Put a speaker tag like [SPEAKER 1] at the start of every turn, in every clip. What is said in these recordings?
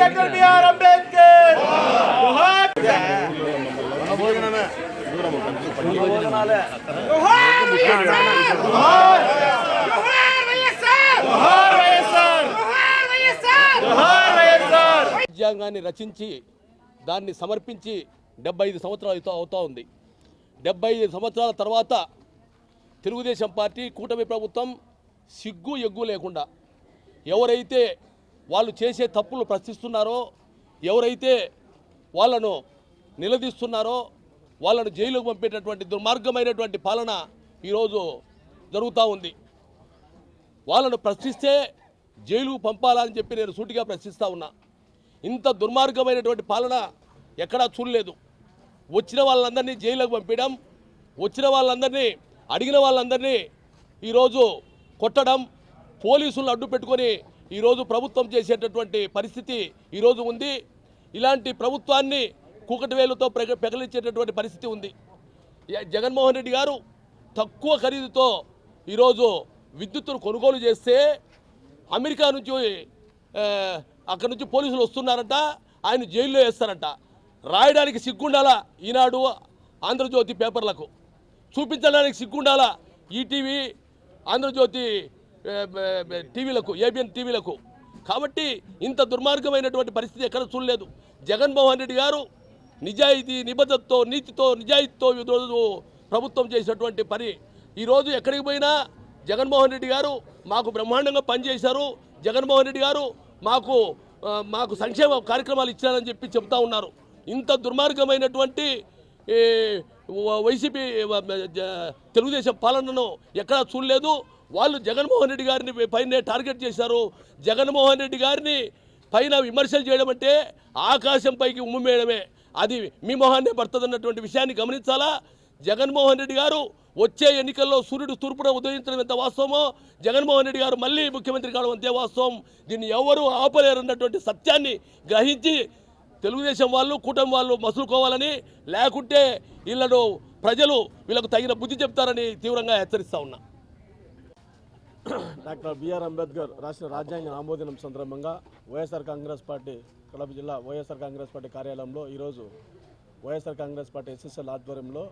[SPEAKER 1] BR Ambedkar
[SPEAKER 2] రాజ్యాంగాన్ని రచించి దాన్ని సమర్పించి డెబ్బై ఐదు సంవత్సరాలు అవుతా ఉంది. డెబ్బై ఐదు సంవత్సరాల తర్వాత తెలుగుదేశం పార్టీ కూటమి ప్రభుత్వం సిగ్గు ఎగ్గు లేకుండా ఎవరైతే వాళ్ళు చేసే తప్పులు ప్రశ్నిస్తున్నారో ఎవరైతే వాళ్ళను నిలదీస్తున్నారో వాళ్ళను జైలుకు పంపేటటువంటి దుర్మార్గమైనటువంటి పాలన ఈరోజు జరుగుతూ ఉంది. వాళ్ళను ప్రశ్నిస్తే జైలుకు పంపాలని చెప్పి నేను సూటిగా ప్రశ్నిస్తూ ఉన్నా. ఇంత దుర్మార్గమైనటువంటి పాలన ఎక్కడా చూడలేదు. వచ్చిన వాళ్ళందరినీ జైలుకు పంపించడం వచ్చిన వాళ్ళందరినీ అడిగిన వాళ్ళందరినీ ఈరోజు కొట్టడం పోలీసులను అడ్డు పెట్టుకొని ఈరోజు ప్రభుత్వం చేసేటటువంటి పరిస్థితి ఈరోజు ఉంది. ఇలాంటి ప్రభుత్వాన్ని కూకటి వేలుతో ప్రగ పెగలించేటటువంటి పరిస్థితి ఉంది. జగన్మోహన్ రెడ్డి గారు తక్కువ ఖరీదుతో ఈరోజు విద్యుత్తును కొనుగోలు చేస్తే అమెరికా నుంచి అక్కడి నుంచి పోలీసులు వస్తున్నారంట ఆయన జైల్లో వేస్తారంట. రాయడానికి సిగ్గుండాలా ఈనాడు ఆంధ్రజ్యోతి పేపర్లకు? చూపించడానికి సిగ్గుండాలా ఈటీవీ ఆంధ్రజ్యోతి టీవీలకు ఏబిఎన్ టీవీలకు. కాబట్టి ఇంత దుర్మార్గమైనటువంటి పరిస్థితి ఎక్కడ చూడలేదు. జగన్మోహన్ రెడ్డి గారు నిజాయితీ నిబద్ధతతో నీతితో నిజాయితీతో ఈరోజు ప్రభుత్వం చేసినటువంటి పని. ఈరోజు ఎక్కడికి పోయినా జగన్మోహన్ రెడ్డి గారు మాకు బ్రహ్మాండంగా పనిచేశారు. జగన్మోహన్ రెడ్డి గారు మాకు మాకు సంక్షేమ కార్యక్రమాలు ఇచ్చారని చెప్పి చెప్తా ఉన్నారు. ఇంత దుర్మార్గమైనటువంటి వైసీపీ తెలుగుదేశం పాలనను ఎక్కడా చూడలేదు. వాళ్ళు జగన్మోహన్ రెడ్డి గారిని పైనే టార్గెట్ చేశారు. జగన్మోహన్ రెడ్డి గారిని పైన విమర్శలు చేయడం అంటే ఆకాశం పైకి ఉమ్మివేయడమే అది మీ మొహాన్నే పడుతుందన్నటువంటి విషయాన్ని గమనించాలా? జగన్మోహన్ రెడ్డి గారు వచ్చే ఎన్నికల్లో సూర్యుడు తూర్పున ఉదయించడం ఎంత వాస్తవమో జగన్మోహన్ రెడ్డి గారు మళ్ళీ ముఖ్యమంత్రి కావడం అంతే వాస్తవం. దీన్ని ఎవరూ ఆపలేరన్నటువంటి సత్యాన్ని గ్రహించి తెలుగుదేశం వాళ్ళు కూటమి వాళ్ళు మసులుకోవాలని లేకుంటే వీళ్ళను ప్రజలు వీళ్ళకు తగిన బుద్ధి చెప్తారని తీవ్రంగా హెచ్చరిస్తా ఉన్నా.
[SPEAKER 3] డాక్టర్ బిఆర్ అంబేద్కర్ రాష్ట్ర రాజ్యాంగ ఆమోదనం సందర్భంగా వైఎస్ఆర్ కాంగ్రెస్ పార్టీ కడప జిల్లా వైఎస్ఆర్ కాంగ్రెస్ పార్టీ కార్యాలయంలో ఈరోజు వైఎస్ఆర్ కాంగ్రెస్ పార్టీ ఎస్ఎస్ఎల్ ఆధ్వర్యంలో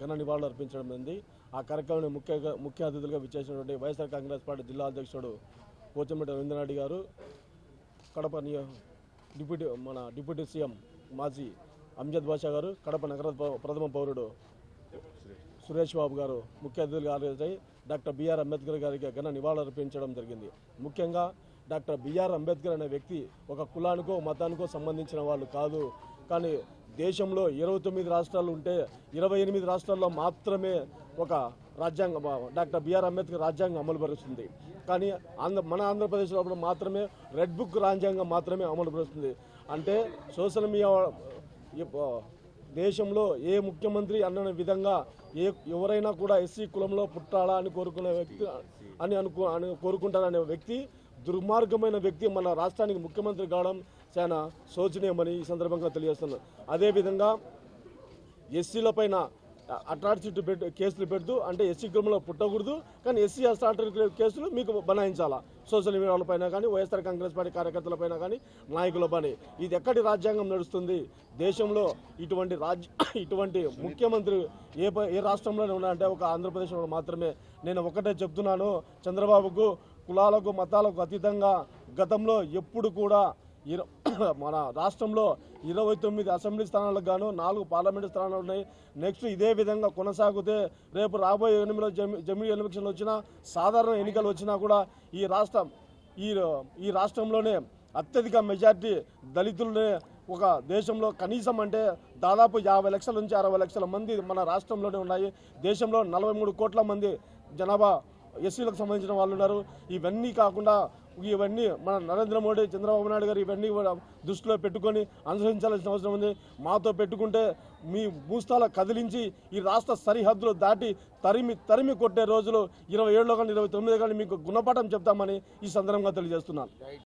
[SPEAKER 3] ఘన నివాళులు అర్పించడం జరిగింది. ఆ కార్యక్రమాన్ని ముఖ్యంగా ముఖ్య అతిథులుగా విచ్చేసినటువంటి వైఎస్ఆర్ కాంగ్రెస్ పార్టీ జిల్లా అధ్యక్షుడు పోచంపేట రవీంద్రనాథ్ గారు కడప నియో డిప్యూటీ మన డిప్యూటీ సీఎం మాజీ అంజద్ బాషా గారు కడప నగర ప్రథమ పౌరుడు సురేష్ బాబు గారు ముఖ్య అతిథులుగా హాజరై డాక్టర్ బిఆర్ అంబేద్కర్ గారికి ఘన నివాళులర్పించడం జరిగింది. ముఖ్యంగా డాక్టర్ బిఆర్ అంబేద్కర్ అనే వ్యక్తి ఒక కులానికో మతానికో సంబంధించిన వాళ్ళు కాదు. కానీ దేశంలో ఇరవై తొమ్మిది రాష్ట్రాలు ఉంటే ఇరవై ఎనిమిది రాష్ట్రాల్లో మాత్రమే ఒక రాజ్యాంగం డాక్టర్ బిఆర్ అంబేద్కర్ రాజ్యాంగం అమలు పరుస్తుంది. కానీ ఆంధ్ర మన ఆంధ్రప్రదేశ్లో మాత్రమే రెడ్ బుక్ రాజ్యాంగం మాత్రమే అమలు పరుస్తుంది. అంటే సోషల్ మీడియా దేశంలో ఏ ముఖ్యమంత్రి అన్న విధంగా ఏ ఎవరైనా కూడా ఎస్సీ కులంలో పుట్టాలా అని కోరుకునే వ్యక్తి అని అనుకో అని కోరుకుంటారనే వ్యక్తి దుర్మార్గమైన వ్యక్తి మన రాష్ట్రానికి ముఖ్యమంత్రి కావడం చాలా శోచనీయమని ఈ సందర్భంగా తెలియజేస్తున్నాను. అదేవిధంగా ఎస్సీల పైన అట్రాసిటీ పెట్టు కేసులు పెడుతూ అంటే ఎస్సీ క్రమంలో పుట్టకూడదు కానీ ఎస్సీ అట్రాసిటీ కేసులు మీకు బనాయించాలా? సోషల్ మీడియాల పైన కానీ వైఎస్ఆర్ కాంగ్రెస్ పార్టీ కార్యకర్తల పైన కానీ నాయకుల పని. ఇది ఎక్కడి రాజ్యాంగం నడుస్తుంది? దేశంలో ఇటువంటి రాజ్య ఇటువంటి ముఖ్యమంత్రి ఏ ఏ రాష్ట్రంలోనే ఉన్నాయంటే ఒక ఆంధ్రప్రదేశ్లో మాత్రమే. నేను ఒకటే చెప్తున్నాను చంద్రబాబుకు కులాలకు మతాలకు అతీతంగా గతంలో ఎప్పుడు కూడా మన రాష్ట్రంలో ఇరవై తొమ్మిది అసెంబ్లీ స్థానాలకు గాను నాలుగు పార్లమెంటు స్థానాలు ఉన్నాయి. నెక్స్ట్ ఇదే విధంగా కొనసాగితే రేపు రాబోయే ఎనిమిదిలో జమి జమిలీ ఎలక్షన్లు వచ్చినా సాధారణ ఎన్నికలు వచ్చినా కూడా ఈ రాష్ట్రం ఈ ఈ రాష్ట్రంలోనే అత్యధిక మెజార్టీ దళితులనే ఒక దేశంలో కనీసం అంటే దాదాపు యాభై లక్షల నుంచి అరవై లక్షల మంది మన రాష్ట్రంలోనే ఉన్నాయి. దేశంలో నలభై మూడు కోట్ల మంది జనాభా ఎస్సీలకు సంబంధించిన వాళ్ళు ఉన్నారు ఇవన్నీ కాకుండా ఇవన్నీ మన నరేంద్ర మోడీ చంద్రబాబు నాయుడు గారు ఇవన్నీ దృష్టిలో పెట్టుకొని అనుసరించాల్సిన అవసరం ఉంది. మాతో పెట్టుకుంటే మీ భూస్థాల కదిలించి ఈ రాష్ట్ర సరిహద్దులు దాటి తరిమి తరిమి కొట్టే రోజులు ఇరవై ఏడులో కానీ ఇరవై తొమ్మిది కానీ మీకు గుణపాఠం చెప్తామని ఈ సందర్భంగా తెలియజేస్తున్నాను.